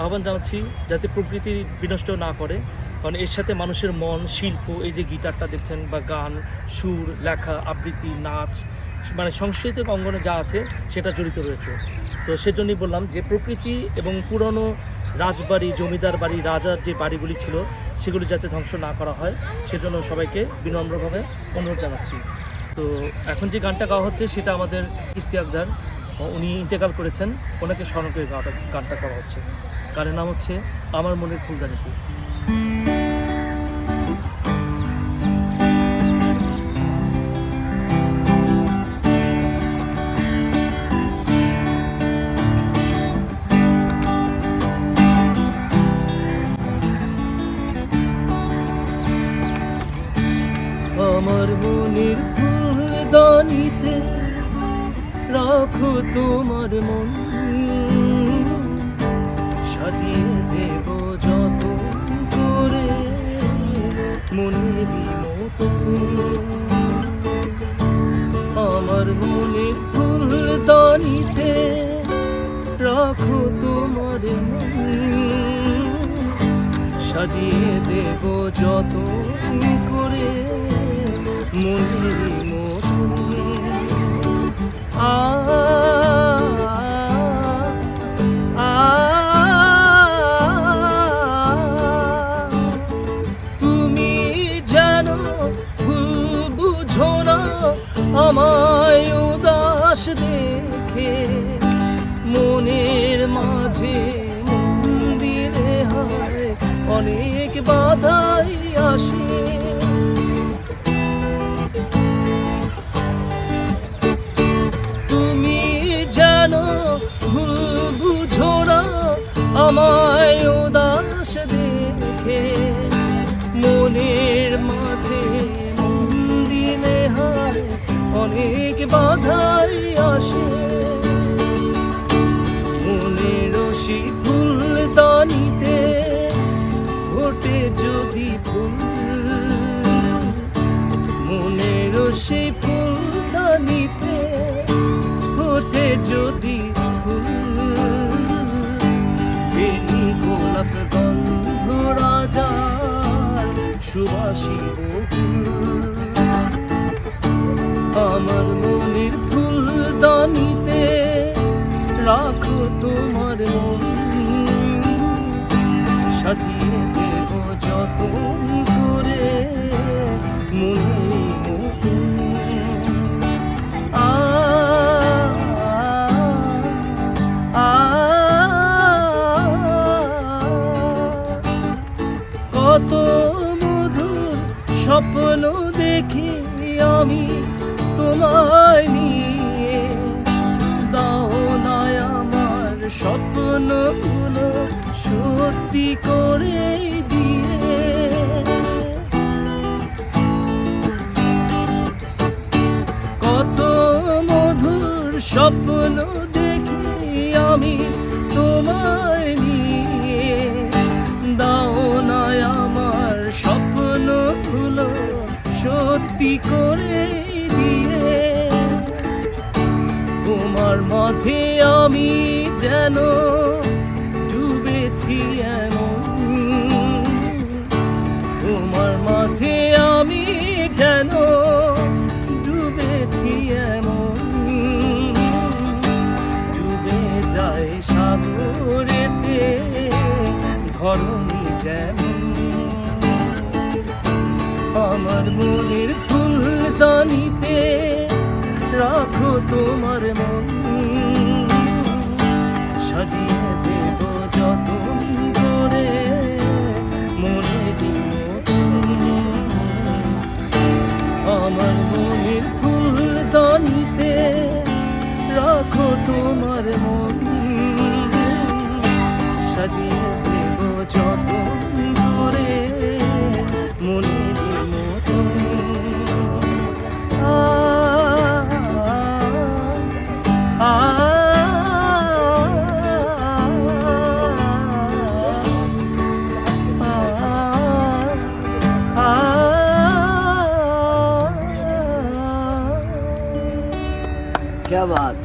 আহ্বান জানাচ্ছি যাতে প্রকৃতি বিনষ্ট না করে। কারণ এর সাথে মানুষের মন, শিল্প, এই যে গিটারটা দেখছেন বা গান, সুর, লেখা, আবৃত্তি, নাচ মানে সাংস্কৃতিক অঙ্গনে যা আছে সেটা জড়িত রয়েছে। তো সেজন্যই বললাম যে প্রকৃতি এবং পুরনো রাজবাড়ি, জমিদার বাড়ি, রাজার যে বাড়িগুলি ছিল, সেগুলি যাতে ধ্বংস না করা হয়, সেজন্য সবাইকে বিনম্রভাবে অনুরোধ জানাচ্ছি। তো এখন যে গানটা গাওয়া হচ্ছে সেটা আমাদের ইস্তিয়াকদার উনি ইন্তেকাল করেছেন, ওনাকে স্মরণ করে গাওয়াটা গানটা করা হচ্ছে। গানের নাম হচ্ছে আমার মনের ফুলদানি ফুল আমার মনের ফুলদানিতে রাখো তোমার মন। সাজিয়ে দেব যত করে মনেরই মতো। আমার মনের ফুলদানিতে রাখো তোমার মন। সাজিয়ে দেব যত করে মনের মতো। দেখে মনের মাঝে মন্দিরে হয়, অনেক বাধাই আসে। তুমি যেন ভুল বুঝো না আমায় উদাস বাধাই আসে। মনের রশি ফুল দানিতে ঘটে যদি ফুল। মনের রশি ফুল দানিতে ঘটে যদি ফুল। গোলাপ গন্ধ রাজা সুবাসী আমার রাখো তোমার মন সাজিয়ে দেব যত করে মনে কত মধুর স্বপ্ন দেখি আমি তোমায় নিয়ে স্বপ্নগুলো সত্যি করে দিয়ে। কত মধুর স্বপ্ন দেখি আমি তোমায় তোমার মাঝে আমি যেন ডুবেছি তোমার মাঝে আমি যেন ডুবেছি এমন। ডুবে যায় সাগরেতে ধরণী যেমন। আমার মনের ফুলদানিতে রাখো তোমার মন। সাজিয়ে দেব যত করে মনে আমার মনের ফুলদানিতে রাখো তোমার মন। やば